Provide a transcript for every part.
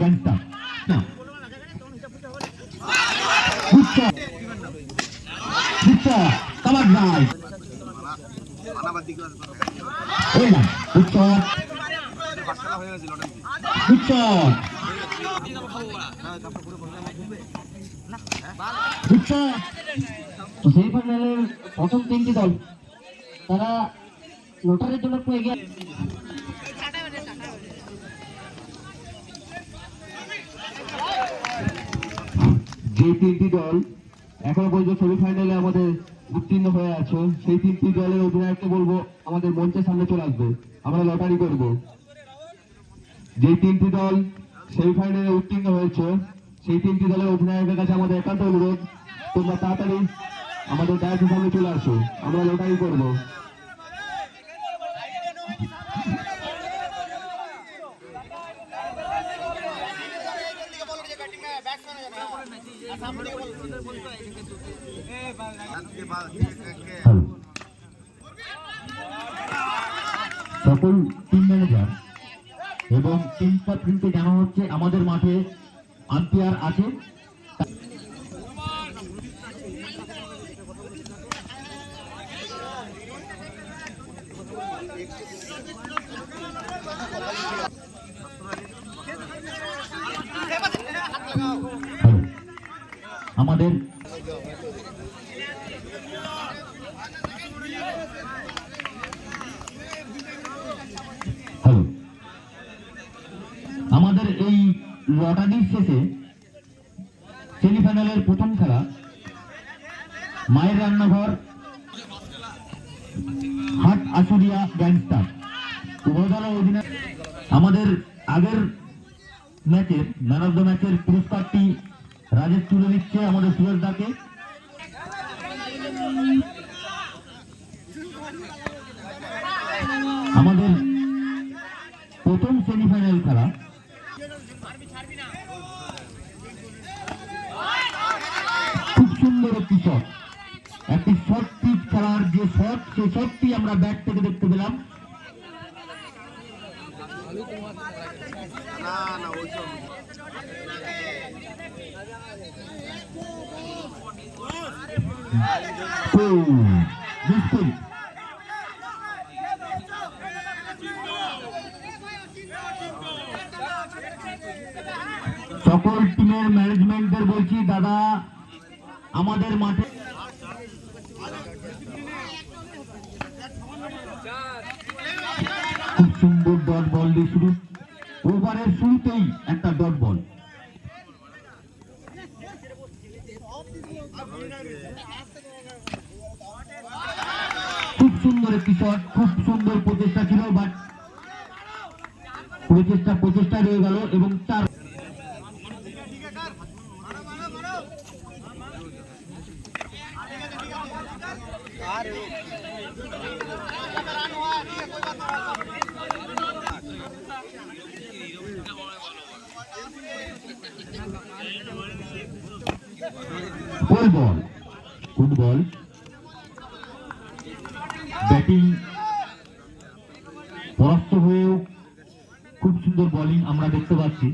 Gangster না। Good shot good shot cover drive ওই না good shot good shot good shot তো সেমিফাইনালের প্রথম তিনটি দল, তারা লটারির জন্য একটু এগিয়ে যে তিনটি দল এখনও পর্যন্ত সেমিফাইনালে আমাদের উত্তীর্ণ হয়ে আছে, সেই তিনটি দলের অধিনায়ককে বলব আমাদের মঞ্চের সামনে চলে আসবে। আমরা লটারি করব। যে তিনটি দল সেমিফাইনালে উত্তীর্ণ হয়েছে, সেই তিনটি দলের অধিনায়কের কাছে আমাদের একান্ত অনুরোধ, তোমরা তাড়াতাড়ি আমাদের ডায়ের সামনে চলে আসো। আমরা লটারি করব। সকল টিম ম্যানেজার এবং টিম ক্যাপ্টেনকে জানানো হচ্ছে আমাদের মাঠে আম্পায়ার আছে। আমাদের এই লটারির শেষে সেমিফাইনালের প্রথম খেলা, মায়ের রান্নাঘর, হাট আসুরিয়া গ্যাংস্টার। উভয় দলের অধীনে আমাদের আগের ম্যাচের, ম্যান অফ দ্য ম্যাচের পুরস্কারটি রাজেশ তুলে নিচ্ছে আমাদের সুরেশ দাকে। আমাদের প্রথম সেমিফাইনাল খেলা খুব সুন্দর একটি শট একটি শর্ট পিচ খেলার যে শট সেই শটটি আমরা ব্যাট থেকে দেখতে পেলাম। সকল টিমের ম্যানেজমেন্টদের বলছি দাদা আমাদের মাঠে খুব সুন্দর ডট বল দিয়ে শুরু। ওভারের শুরুতেই একটা ডট বল খুব সুন্দর একটি শট খুব সুন্দর প্রচেষ্টা ছিল বাট প্রচেষ্টা প্রচেষ্টা রয়ে গেল এবং চার ফুল বল ফুটবল ব্যাটিং পরাস্ত হয়েও খুব সুন্দর বোলিং আমরা দেখতে পাচ্ছি।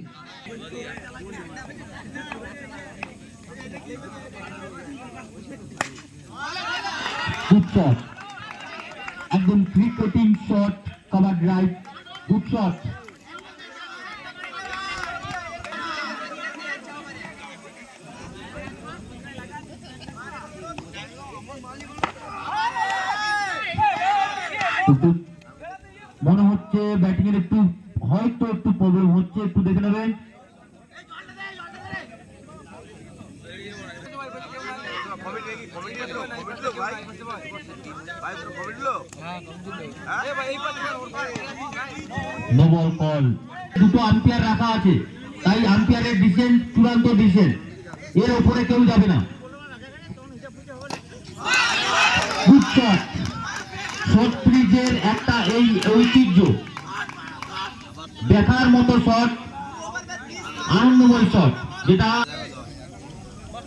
গুড একদম ক্রিকেটিং শট কভার ড্রাইভ মনে হচ্ছে ব্যাটিং এর একটু হয়তো একটু প্রবলেম হচ্ছে একটু দেখে নেবেন দুটো আম্পায়ার রাখা আছে। তাই আম্পায়ারের ডিসিশন চূড়ান্ত ডিসিশন এর উপরে কেউ যাবে না। শর্ট একটা এই ঐতিহ্য। দেখার মতো শট, আনন্দময় শট। যেটা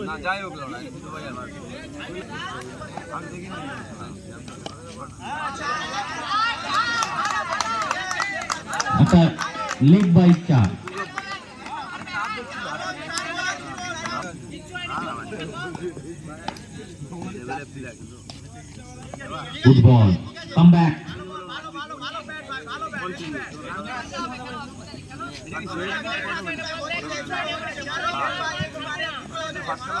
না যাই হোক লড়াই কিন্তু ভাই আমার আমি দেখি না একটা লেগ বাই চার লেভেলে প্লেয়ার কিন্তু গুড বল কাম ব্যাক পাঁচতলা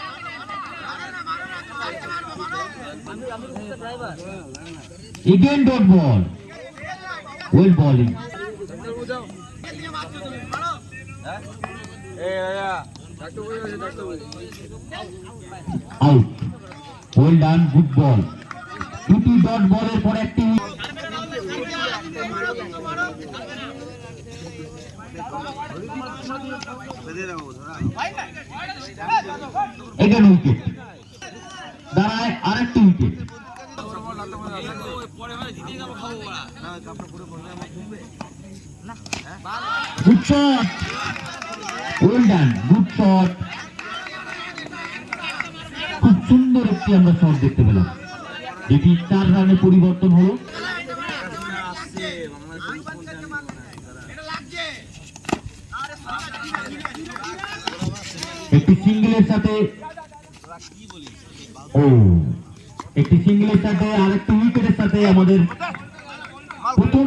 Again dot ball. Well bowling. Out. Well done. Good ball. দুটি ডট বলের পর একটি এগারো উইকেট দাঁড়ায় আরেকটি উইকেট খুব সুন্দর একটি আমরা শট দেখতে পেলাম। যেটি চার রানে পরিবর্তন হলো। একটি সিঙ্গেলের সাথে ও। একটি সিঙ্গেলের সাথে আরেকটি উইকেটের সাথে আমাদের প্রথম